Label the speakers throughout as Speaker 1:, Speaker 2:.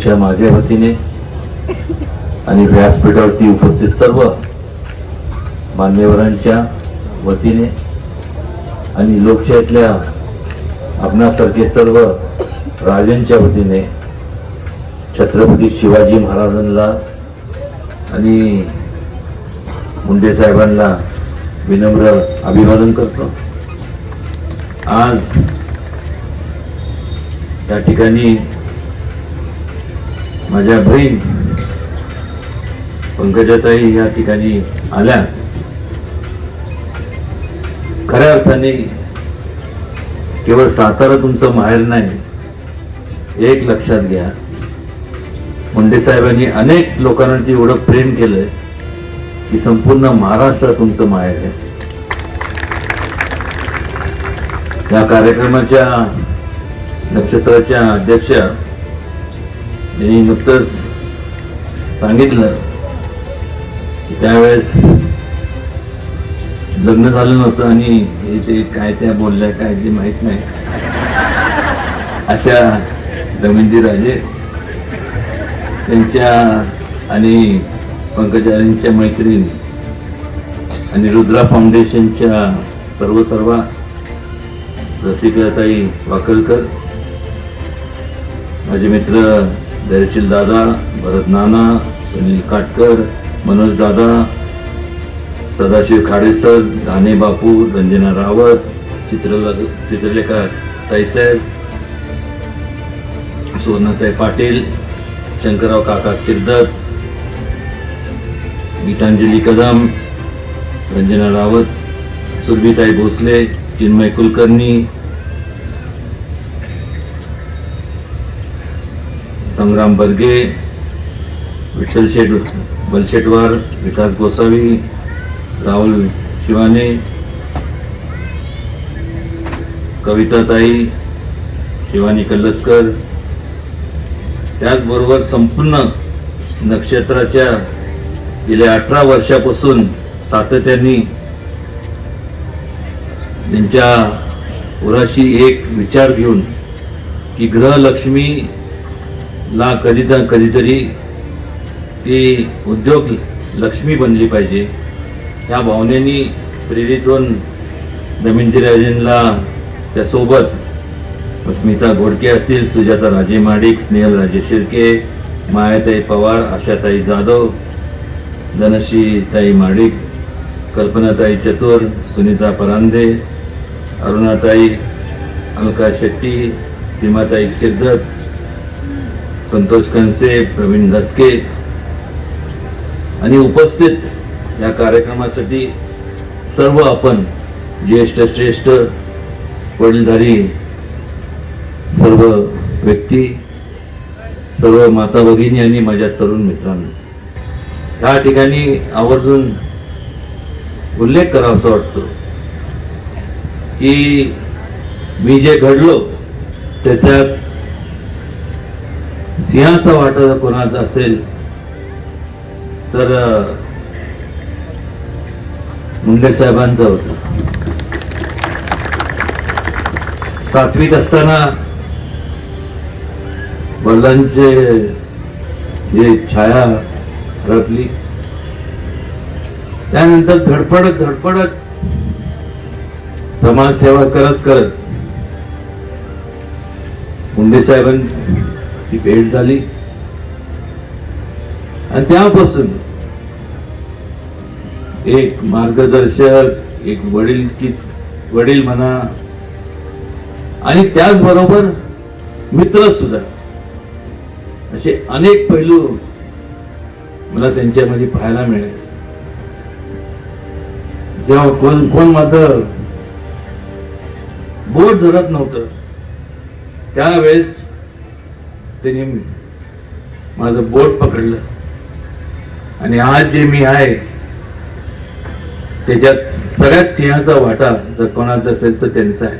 Speaker 1: अध्यक्षा माझ्या वतीने आणि व्यासपीठावरती उपस्थित सर्व मान्यवरांच्या वतीने आणि लोकशाहीतल्या आपणासारखे सर्व राजांच्या वतीने छत्रपती शिवाजी महाराजांना आणि मुंडे साहेबांना विनम्र अभिवादन करतो. आज या ठिकाणी माझ्या बहीण पंकजाताई या ठिकाणी आल्या. खऱ्या अर्थाने केवळ सातारा तुमचं माहेर नाही एक लक्षात घ्या. मुंडे साहेबांनी अनेक लोकांवरती एवढं प्रेम केलंय की संपूर्ण महाराष्ट्र तुमचं माहेर आहे. या कार्यक्रमाच्या नक्षत्राच्या अध्यक्षा त्यांनी नुकतंच सांगितलं की त्यावेळेस लग्न झालं नव्हतं आणि हे ते काय त्या बोलल्या काय ते माहीत नाही. अशा दमयंती राजे त्यांच्या आणि पंकजांच्या मैत्रीण आणि रुद्रा फाउंडेशनच्या सर्व सर्व रसिकाताई वाकलकर माझे मित्र दर्शील दादा भरत नाना सुनील काटकर मनोज दादा सदाशिव खाडेसर धाने बापू रंजना रावत चित्र चित्रलेखा ताईसाहेब सोनाताई पाटील शंकरराव काका किर्दत गीतांजली कदम रंजना रावत सुरभीताई भोसले चिन्मय कुलकर्णी संग्राम बर्गे विठ्ठल शेट बलशेटवार विकास गोसावी राहुल शिवाने कविताताई शिवानी कल्लसकर. त्याचबरोबर संपूर्ण नक्षत्राच्या गेल्या अठरा वर्षापासून सातत्याने त्यांच्या उराशी एक विचार घेऊन की ला कधी तर कधीतरी ती उद्योग लक्ष्मी बनली पाहिजे. ह्या भावनेनी प्रेरित होऊन दमिंती राजेंना त्यासोबत स्मिता घोडके असतील सुजाता राजे माडिक स्नेहल राजे शिर्के मायाताई पवार आशाताई जाधव धनश्री ताई माडिक कल्पनाताई चतुर सुनीता परांदे अरुणाताई अलका शेट्टी सीमाताई किर्दत संतोष कंसे प्रवीण धसके आणि उपस्थित या कार्यक्रमासाठी सर्व आपण ज्येष्ठ श्रेष्ठ वडीलधारी सर्व व्यक्ती सर्व माता भगिनी आणि माझ्या तरुण मित्रांनो या ठिकाणी आवर्जून उल्लेख करावासा वाटतो की मी जे घडलो त्याच्यात सिंहाचा वाटा जर कोणाचा असेल तर मुंडे साहेबांचा होता. सातवीत असताना वडिलांचे जे छाया हरपली त्यानंतर धडपडत धडपडत समाजसेवा करत करत मुंडे ती भेट झाली. आणि त्यापासून एक मार्गदर्शक एक वडील की वडील म्हणा आणि त्याचबरोबर मित्र सुद्धा. असे अनेक पैलू मला त्यांच्यामध्ये पाहायला मिळेल. जेव्हा कोण कोण माझं बोट धरत नव्हतं त्यावेळेस त्यांनी माझं बोट पकडलं. आणि आज जे मी आहे त्याच्यात सगळ्यात सिंहाचा वाटा जर कोणाचा असेल तर त्यांचा आहे.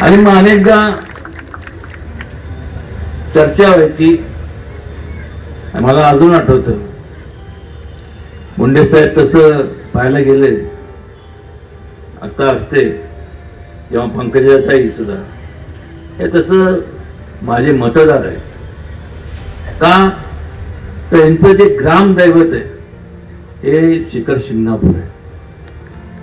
Speaker 1: आणि मग अनेकदा चर्चा व्हायची. मला अजून आठवतं. मुंडे साहेब तसं पाहायला गेले. आता असते. जेव्हा पंकजाताई सुद्धा. हे तसं माझे मतदार आहेत. का त्यांचं जे ग्रामदैवत आहे हे शिखर शिंगणापूर आहे.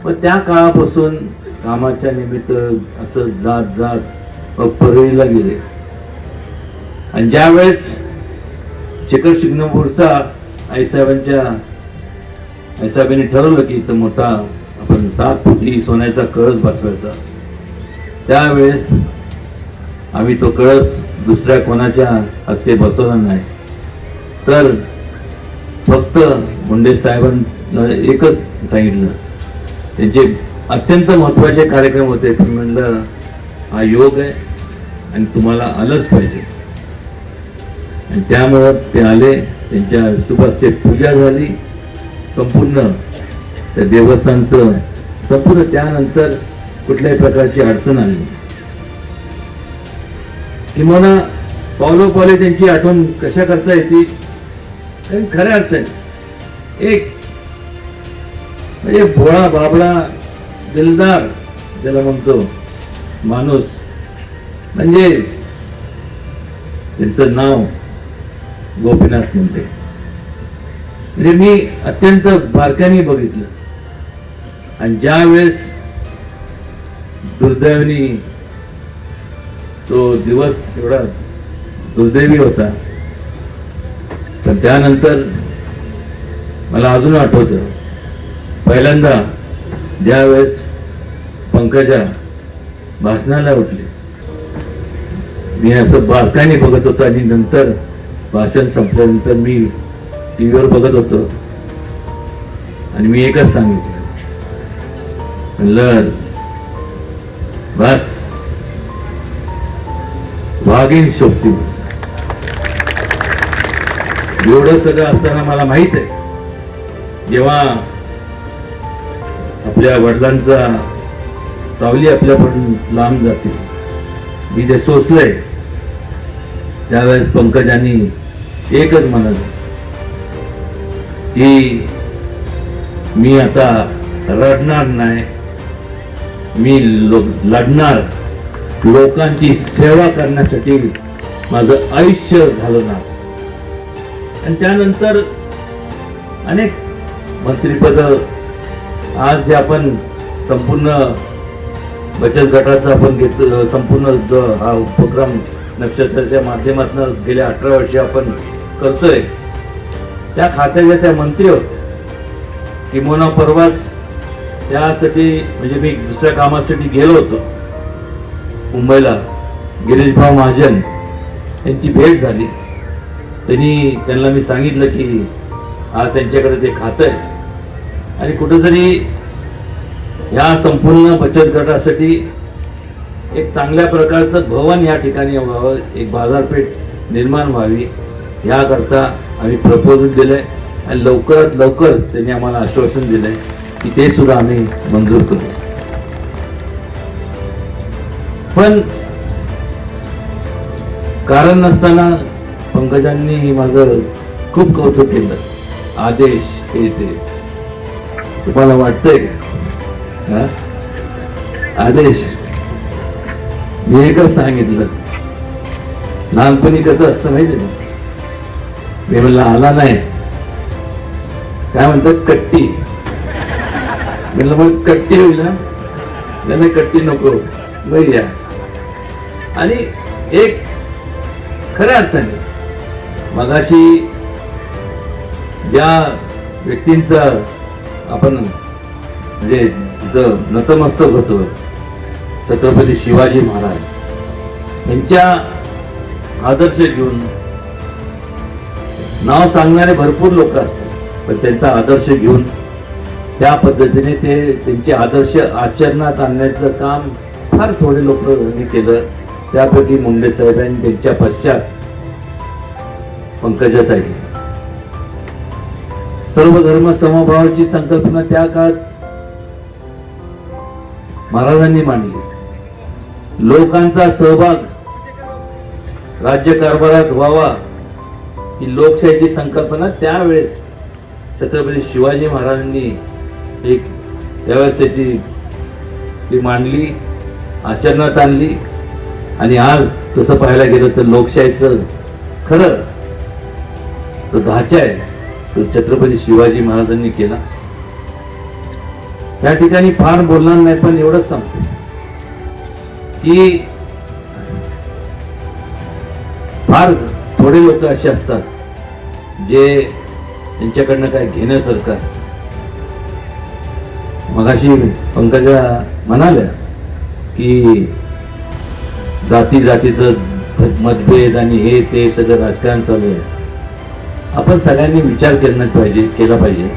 Speaker 1: पण त्या काळापासून कामाच्या निमित्त असं जात जात परळीला गेले. आणि ज्यावेळेस शिखर शिंगणापूरचा आईसाहेबांच्या आईसाहेबांनी ठरवलं की इथं मोठा आपण सात फुटी सोन्याचा कळस बसवायचा त्यावेळेस आम्ही तो कळस दुसऱ्या कोणाच्या हस्ते बसवलं नाही. तर फक्त मुंडे साहेबांना एकच सांगितलं. त्यांचे अत्यंत महत्त्वाचे कार्यक्रम होते. पण म्हणलं हा योग आहे आणि तुम्हाला आलंच पाहिजे. आणि त्यामुळं ते आले. त्यांच्या सुभाषचे पूजा झाली. संपूर्ण त्या देवस्थानचं संपूर्ण त्यानंतर कुठल्याही प्रकारची अडचण आली नाही. किंवा पावलो पावले त्यांची आठवण कशा करता येते? कारण खऱ्या अर्थाने एक म्हणजे भोळा बाबडा दिलदार ज्याला म्हणतो माणूस. म्हणजे त्यांचं नाव गोपीनाथ मुंडे. म्हणजे मी अत्यंत बारकाने बघितलं. आणि ज्या वेळेस दुर्दैवानी तो दिवस एवढा दुर्दैवी होता. पण त्यानंतर मला अजून आठवतं. पहिल्यांदा ज्या वेळेस पंकजा भाषणाला उठले. मी असं बारकाने बघत होतो आणि नंतर भाषण संपल्यानंतर मी टी व्हीवर बघत होतो. आणि मी एकच सांगितलं. म्हणलं बस. वाघीण शोभतील एवढं सगळं असताना मला माहीत आहे जेव्हा आपल्या वडिलांचा सावली आपल्याकडून लांब जाते. मी ते सोसलंय त्यावेळेस पंकजांनी एकच म्हणाल की मी आता रडणार नाही मी लो लढणार लोकांची सेवा करण्यासाठी माझं आयुष्य घालवणार आणि त्यानंतर अनेक मंत्रीपद आज जे आपण संपूर्ण बचत गटाचा आपण घेत संपूर्ण हा उपक्रम नक्षत्राच्या माध्यमातून गेल्या अठरा वर्षे आपण करतोय. त्या खात्याच्या त्या मंत्री होत्या. किमोना परवाच त्यासाठी म्हणजे मी दुसऱ्या कामासाठी गेलो होतो. मुंबईला गिरीशभाऊ महाजन यांची भेट झाली. त्यांनी त्यांना मी सांगितलं की आज त्यांच्याकडे ते खातं आहे. आणि कुठंतरी ह्या संपूर्ण बचत गटासाठी एक चांगल्या प्रकारचं भवन या ठिकाणी व्हावं एक बाजारपेठ निर्माण व्हावी याकरता आम्ही प्रपोजल दिलंय. आणि लवकरात लवकर त्यांनी आम्हाला आश्वासन दिलंय की ते सुद्धा आम्ही मंजूर करू. पण कारण नसताना पंकजांनी माझं खूप कौतुक केलं. आदेश हे ते. तुम्हाला वाटतंय का? आदेश. मी एकच सांगितलं. लहानपणी कसं असतं माहिती ना मी म्हणलं आला नाही. काय म्हणतात? कट्टी. म्हणलं मग कट्टी होईल ना नाही कट्टी नको. वैरी आहे. आणि एक खऱ्या अर्थाने मगाशी ज्या व्यक्तींचा आपण म्हणजे तिथं नतमस्तक होतो छत्रपती शिवाजी महाराज यांच्या आदर्श घेऊन नाव सांगणारे भरपूर लोक असतात पण त्यांचा आदर्श घेऊन त्या पद्धतीने ते त्यांचे आदर्श आचरणात आणण्याचं काम फार थोडे लोक केलं. त्यापैकी मुंडे साहेबांनी त्यांच्या पश्चात पंकजाताई. सर्व धर्म समभावाची संकल्पना त्या काळात महाराजांनी मांडली. लोकांचा सहभाग राज्यकारभारात व्हावा ही लोकशाहीची संकल्पना त्यावेळेस छत्रपती शिवाजी महाराजांनी एक त्यावेळेस त्याची ती मांडली. आचरणात आणली. आणि आज तसं पाहायला गेलं तर लोकशाहीचं खरं तो ढाचा आहे. तो छत्रपती शिवाजी महाराजांनी केला. त्या ठिकाणी फार बोलणार नाही पण एवढंच सांगतो की फार थोडे लोक असे असतात जे त्यांच्याकडनं काय घेण्यासारखं असतं. मगाशी पंकजा म्हणाल्या की जाती जातीचं मतभेद आणि हे ते सगळं राजकारण चालू आहे. आपण सगळ्यांनी विचार केला पाहिजे केला पाहिजे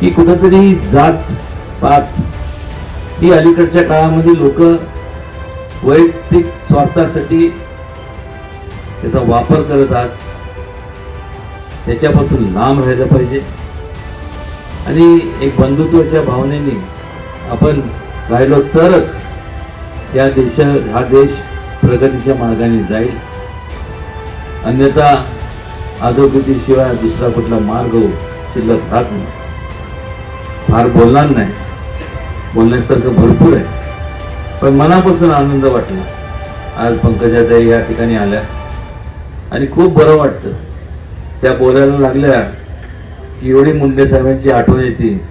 Speaker 1: की कुठंतरी जात पात ही अलीकडच्या काळामध्ये लोक वैयक्तिक स्वार्थासाठी त्याचा वापर करत आहात. त्याच्यापासून लांब राहिलं पाहिजे. आणि एक बंधुत्वाच्या भावनेने आपण राहिलो तरच या देश हा देश प्रगतीच्या मार्गाने जाईल. अन्यथा अधोगतीशिवाय दुसरा कुठला मार्ग शिल्लक राहत नाही. फार बोलणार नाही. बोलण्यासारखं भरपूर आहे. पण मनापासून आनंद वाटला. आज पंकजाताई या ठिकाणी आल्या. आणि खूप बरं वाटतं. त्या बोलायला लागल्या की एवढी मुंडे साहेबांची आठवण येते.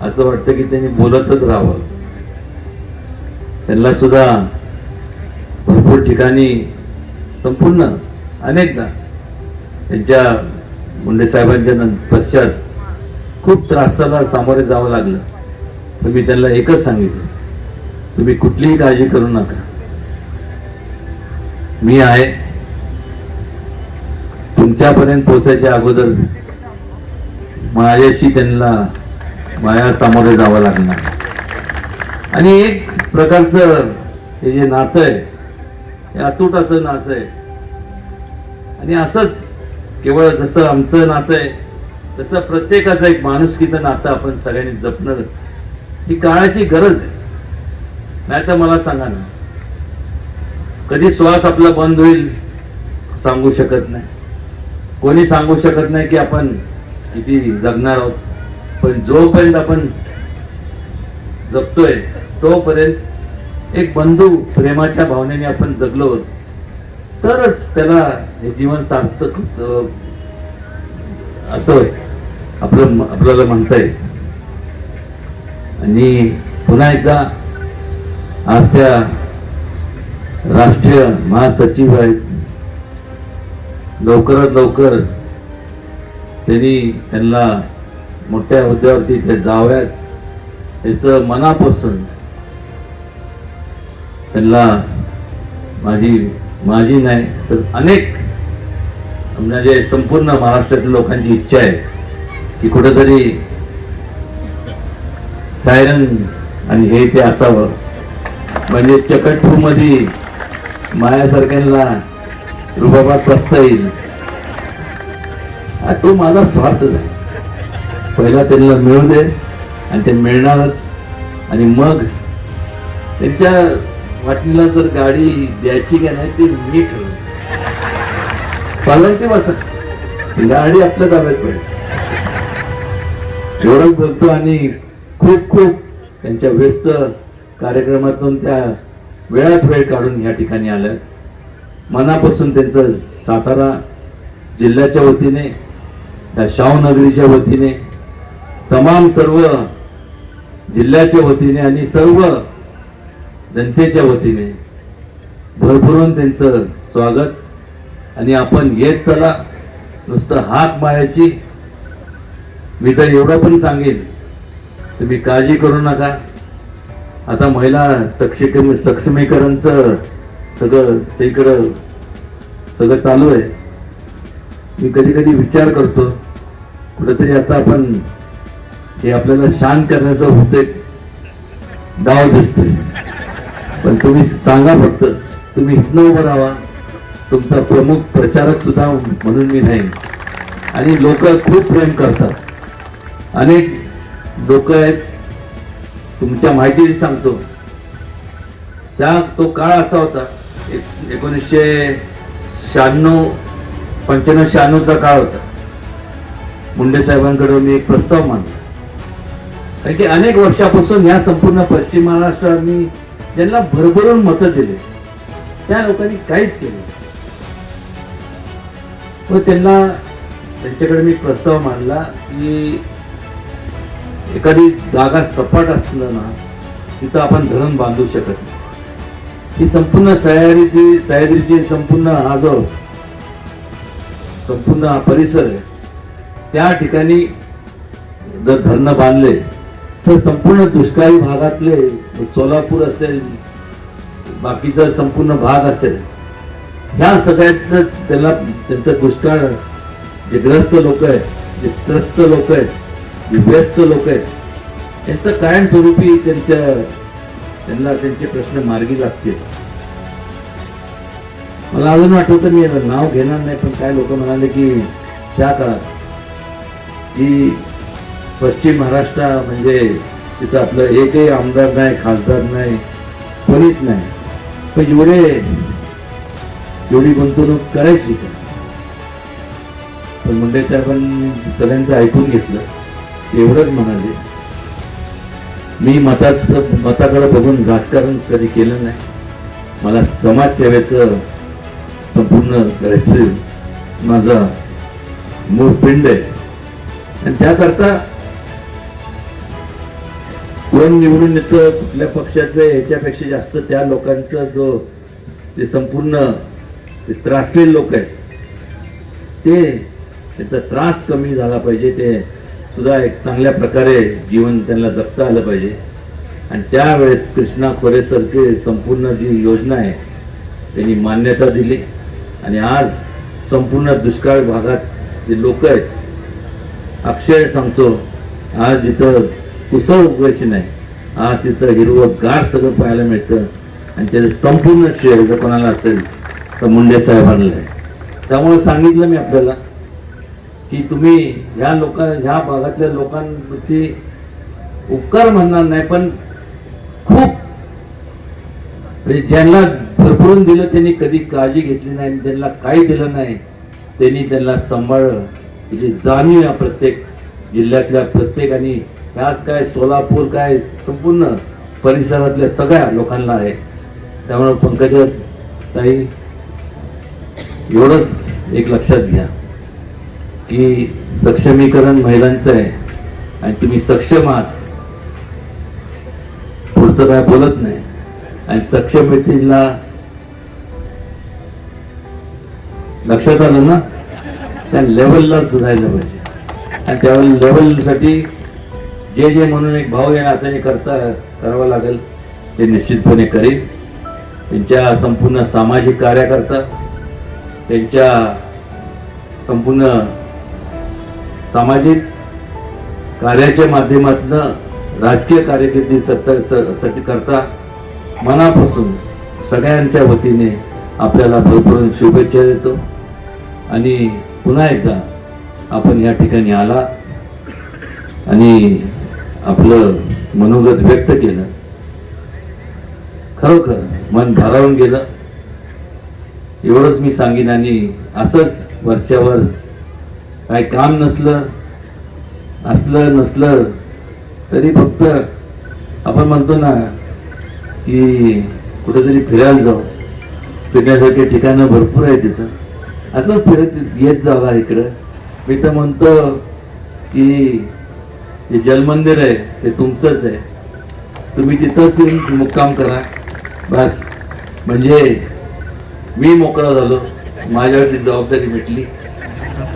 Speaker 1: असं वाटतं की त्यांनी बोलतच राहावं. त्यांना सुद्धा भरपूर ठिकाणी संपूर्ण अनेकदा त्यांच्या मुंडे साहेबांच्या पश्चात खूप त्रासाला सामोरे जावं लागलं. पण मी त्यांना एकच सांगितलं तुम्ही कुठलीही काळजी करू नका. मी आहे. तुमच्यापर्यंत पोहोचायच्या अगोदर माझ्याशी त्यांना माया सामोरे जावं लागणार. आणि एक प्रकारचं हे जे नातं आहे हे अतुटाचं नातं आहे. आणि असंच केवळ जसं आमचं नातं आहे तसं प्रत्येकाचं एक माणुसकीचं नातं आपण सगळ्यांनी जपणं ही काळाची गरज आहे. नाही तर मला सांगा ना कधी श्वास आपला बंद होईल सांगू शकत नाही. कोणी सांगू शकत नाही की आपण किती जगणार आहोत पण जोपर्यंत आपण जगतोय तोपर्यंत एक बंधू प्रेमाच्या भावनेने आपण जगलो तरच त्याला हे जीवन सार्थक असं आपलं आपल्याला म्हणता येईल. आणि पुन्हा एकदा आज त्या राष्ट्रीय महासचिव आहेत. लवकरात लवकर त्यांनी त्यांना मोठ्या हुद्द्यावरती ते जाव्यात. त्याचं मनापासून त्यांना माझी माझी नाही तर अनेक म्हणजे संपूर्ण महाराष्ट्रातील लोकांची इच्छा आहे की कुठंतरी सायरन आणि हे ते असावं. म्हणजे चकटपूरमध्ये मायासारख्यांना रुबाबात बसता येईल. हा तो माझा स्वार्थ नाही पहिला त्यांना मिळू दे. आणि ते मिळणारच. आणि मग त्यांच्या वाटणीला जर गाडी द्यायची का नाही ते मी ठरवलं पालन ते बसा? गाडी आपल्या ताब्यात पाहिजे एवढंच बोलतो आणि खूप खूप त्यांच्या व्यस्त कार्यक्रमातून त्या वेळात वेळ काढून या ठिकाणी आल्या मनापासून त्यांचं सातारा जिल्ह्याच्या वतीने त्या शाहूनगरीच्या वतीने तमाम सर्व जिल्ह्याच्या वतीने आणि सर्व जनतेच्या वतीने भरभरून त्यांचं स्वागत. आणि आपण येत चला नुसतं हाक मारायची मी तर एवढं पण सांगेन तुम्ही काळजी करू नका. आता महिला सक्षीकरण सक्षमीकरणचं सगळं सगळीकडं सगळं चालू आहे. मी कधी कधी विचार करतो कुठंतरी आता आपण हे आपल्याला शांत करण्याचं होते डाव दिसतोय. पण तुम्ही सांगा फक्त तुम्ही इथनं उभं राहा. तुमचा प्रमुख प्रचारक सुद्धा म्हणून मी नाही आणि लोक खूप प्रेम करतात. अनेक लोक आहेत तुमच्या माहिती सांगतो. त्या तो काळ असा होता एक- एकोणीसशे शहाण्णव पंच्याण्णव शहाण्णवचा काळ होता. मुंडे साहेबांकडे मी एक प्रस्ताव मांडला. कारण की अनेक वर्षापासून या संपूर्ण पश्चिम महाराष्ट्राने ज्यांना भरभरून मतं दिले त्या लोकांनी काहीच केलं व त्यांना त्यांच्याकडे मी प्रस्ताव मांडला की एखादी जागा सपाट असलं ना तिथं आपण धरण बांधू शकत नाही. ही संपूर्ण सह्याद्रीची सह्याद्रीची संपूर्ण हा जो संपूर्ण हा परिसर आहे त्या ठिकाणी जर धरणं बांधले तर संपूर्ण दुष्काळी भागातले सोलापूर असेल बाकीचा संपूर्ण भाग असेल ह्या सगळ्यांचं त्याला त्यांचा दुष्काळ जे ग्रस्त लोक आहेत जे त्रस्त लोक आहेत जे व्यस्त लोक आहेत त्यांचं कायमस्वरूपी त्यांच्या त्यांना त्यांचे प्रश्न मार्गी लागतील. मला अजून आठवतं मी नाव घेणार नाही पण काय लोक म्हणाले की त्या काळात की पश्चिम महाराष्ट्र म्हणजे तिथं आपलं एकही आमदार नाही खासदार नाही कोणीच नाही. पण एवढे एवढी गुंतवणूक करायची का? पण मुंडे साहेबांनी सगळ्यांचं ऐकून घेतलं. एवढंच म्हणाले. मी मताचं मताकडे बघून राजकारण कधी केलं नाही. मला समाजसेवेचं संपूर्ण करायचं माझा मूळ पिंड आहे. आणि त्याकरता कोण निवडून येतं कुठल्या पक्षाचं ह्याच्यापेक्षा जास्त त्या लोकांचा जो ते संपूर्ण ते त्रासलेले लोक आहेत ते त्यांचा त्रास कमी झाला पाहिजे ते सुद्धा एक चांगल्या प्रकारे जीवन त्यांना जगता आलं पाहिजे. आणि त्यावेळेस कृष्णा खोरेसारखे संपूर्ण जी योजना आहे त्यांनी मान्यता दिली. आणि आज संपूर्ण दुष्काळ भागात जे लोक आहेत अक्षय सांगतो आज इथं कुसळ उगवायची नाही आज इथं हिरवं गार सगळं पाहायला मिळतं. आणि त्याचं संपूर्ण श्रेय जर कोणाला असेल तर मुंडे साहेबांना आहे. त्यामुळे सांगितलं मी आपल्याला की तुम्ही ह्या लोकां ह्या भागातल्या लोकांप्रती उपकार म्हणणार नाही पण खूप म्हणजे ज्यांना भरपूरून दिलं त्यांनी कधी काळजी घेतली नाही आणि त्यांना काही दिलं नाही त्यांनी त्यांना सांभाळलं. त्याची जाणीव या प्रत्येक जिल्ह्यातल्या प्रत्येकाने आज काय सोलापूर काय संपूर्ण परिसरातल्या सगळ्या लोकांना आहे. त्यामुळे पंकजा ताई एवढंच एक लक्षात घ्या की सक्षमीकरण महिलांचं आहे आणि तुम्ही सक्षम आहात. पुढचं काय बोलत नाही. आणि सक्षमतेला लक्षात आलं ना त्या लेवललाच राहिलं पाहिजे. आणि त्या लेवलसाठी जे जे म्हणून एक भाऊ या नात्याने करता करावं लागेल ते निश्चितपणे करेल त्यांच्या संपूर्ण सामाजिक कार्याकरता त्यांच्या संपूर्ण सामाजिक कार्याच्या माध्यमातून राजकीय कारकिर्दी सत्ता स- साठी करता मनापासून सगळ्यांच्या वतीने आपल्याला भरपूर शुभेच्छा देतो. आणि पुन्हा एकदा आपण या ठिकाणी आला. आणि आपलं मनोगत व्यक्त केलं. खरोखर मन भारावून गेलं. एवढंच मी सांगेन आणि असंच वरच्यावर काय काम नसलं असलं नसलं तरी फक्त आपण म्हणतो ना की कुठेतरी फिरायला जाऊ. फिरण्यासारखे ठिकाणं भरपूर आहे तिथं. असंच फिरत येत जावा इकडं. मी तर म्हणतो की जे जलमंदिर आहे ते तुमचंच आहे. तुम्ही तिथंच येऊन मुक्काम करा. बस. म्हणजे मी मोकळा झालो. माझ्यावरती जबाबदारी भेटली.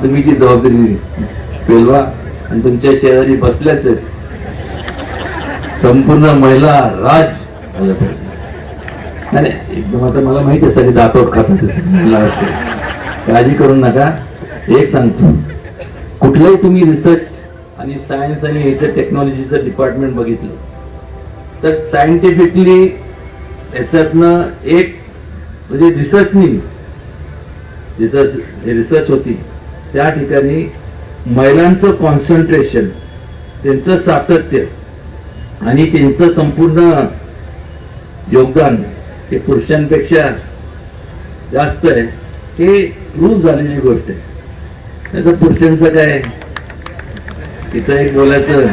Speaker 1: तुम्ही ती जबाबदारी पेलवा. आणि तुमच्या शेजारी बसल्याच आहेत. संपूर्ण महिला राज झालं नाही, एकदम आता मला माहिती आहे सगळे दातोट खातात मला काळजी करू नका. एक सांगतो. कुठलंही तुम्ही रिसर्च आणि सायन्स आणि ह्याच्या टेक्नॉलॉजीचं डिपार्टमेंट बघितलं. तर सायंटिफिकली ह्याच्यातनं एक म्हणजे रिसर्चनी जिथं रिसर्च होती त्या ठिकाणी महिलांचं कॉन्सन्ट्रेशन त्यांचं सातत्य आणि त्यांचं संपूर्ण योगदान हे पुरुषांपेक्षा जास्त आहे हे प्रूव्ह झालेली गोष्ट आहे. नाही तर पुरुषांचं काय तिथं एक बोलायचं.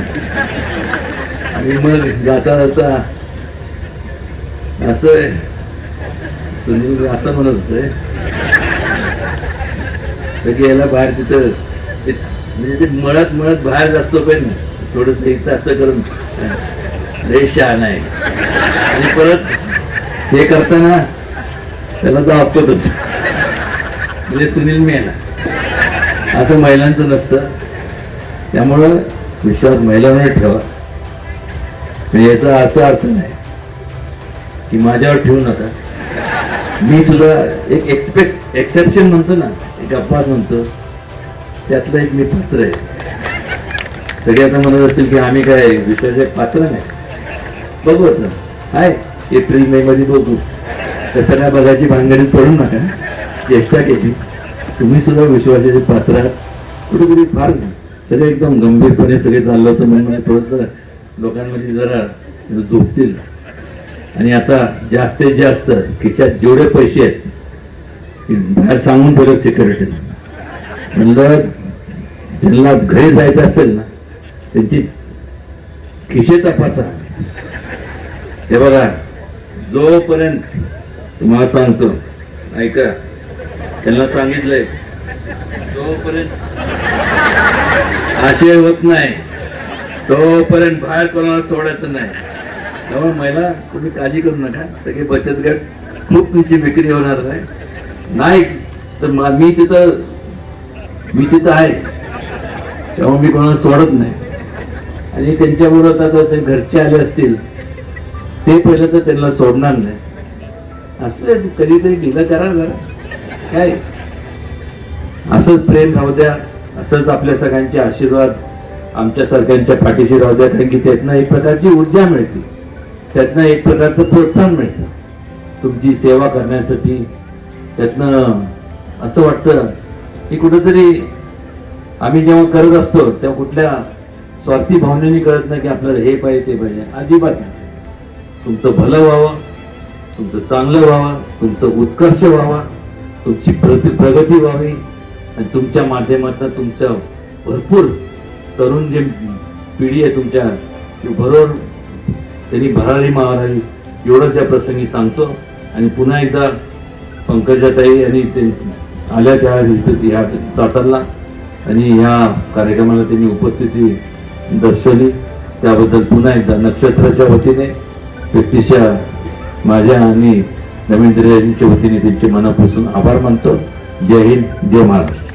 Speaker 1: आणि मग जाता जाता असं आहे. सुनील असं म्हणत होते. तर की याला बाहेर तिथं. ते- म्हणजे ते मळत मळत बाहेर जास्त पण थोडस इथं असं करून. लय शहाण आहे. आणि परत हे करताना त्याला दाखवतच म्हणजे सुनील मेहना असं महिलांचं नसतं. त्यामुळं विश्वास महिलांवर ठेवा. म्हणजे याचा असा अर्थ नाही की माझ्यावर ठेवू नका. मी सुद्धा एक एक्सपेक्ट एक्सेप्शन म्हणतो ना एक अपवाद म्हणतो. त्यातलं एक मी पात्र आहे. सगळे आता म्हणत असतील की आम्ही काय विश्वासात पात्र नाही. बघू आता. हाय एप्रिल मे मध्ये बघू. तर सगळ्या बघायची भानगडीत पडू नका. चेष्टा केली. तुम्ही सुद्धा विश्वासाचे पात्र आहात. कुठेतरी फार सगळे एकदम गंभीरपणे सगळे चाललं होतं म्हणून म्हणजे थोडस लोकांमध्ये जरा म्हणजे झोपतील. आणि आता जास्तीत जास्त खिशात जेवढे पैसे आहेत बाहेर सांगून ठेवलं सिक्युरिटी म्हणलं ज्यांना घरी जायचं असेल ना त्यांची खिशे तपासा. हे बघा जोपर्यंत तुम्हाला सांगतो ऐका त्यांना सांगितलंय जोपर्यंत आशय होत नाही तोपर्यंत बाहेर कोणाला सोडायचं नाही. त्यामुळे महिला तुम्ही काळजी करू नका. सगळे बचत गट खूप तुमची विक्री होणार नाही तर मी तिथं मी तिथं आहे. तेव्हा मी कोणाला सोडत नाही. आणि त्यांच्याबरोबर आता ते घरचे आले असतील ते पहिलं तर त्यांना सोडणार नाही. असले कधीतरी ढिलं करा जरा. काय? असंच प्रेम राहू द्या असंच आपल्या सगळ्यांचे आशीर्वाद आमच्या सारख्यांच्या पाठीशी राहू द्या कारण की त्यातनं एक प्रकारची ऊर्जा मिळते. त्यातनं एक प्रकारचं प्रोत्साहन मिळतं. तुमची सेवा करण्यासाठी त्यातनं असं वाटतं की कुठंतरी आम्ही जेव्हा करत असतो तेव्हा कुठल्या स्वार्थी भावनेने करत नाही की आपल्याला हे पाहिजे ते पाहिजे. अजिबात नाही. तुमचं भलं व्हावं तुमचं चांगलं व्हावं तुमचं उत्कर्ष व्हावा तुमची प्रति प्रगती व्हावी. आणि तुमच्या माध्यमातून तुमचं भरपूर तरुण जे पिढी आहे तुमच्या ती बरोबर त्यांनी भरारी मारावी एवढंच या प्रसंगी सांगतो. आणि पुन्हा एकदा पंकजाताई आणि ते आल्या त्या ह्या सातारला आणि ह्या कार्यक्रमाला त्यांनी उपस्थिती दर्शवली. त्याबद्दल पुन्हा एकदा नक्षत्राच्या वतीने व्यक्तीच्या माझ्या आणि रवींद्र यांच्या वतीने त्यांचे मनापासून आभार मानतो. जय हिंद जय महाराष्ट्र.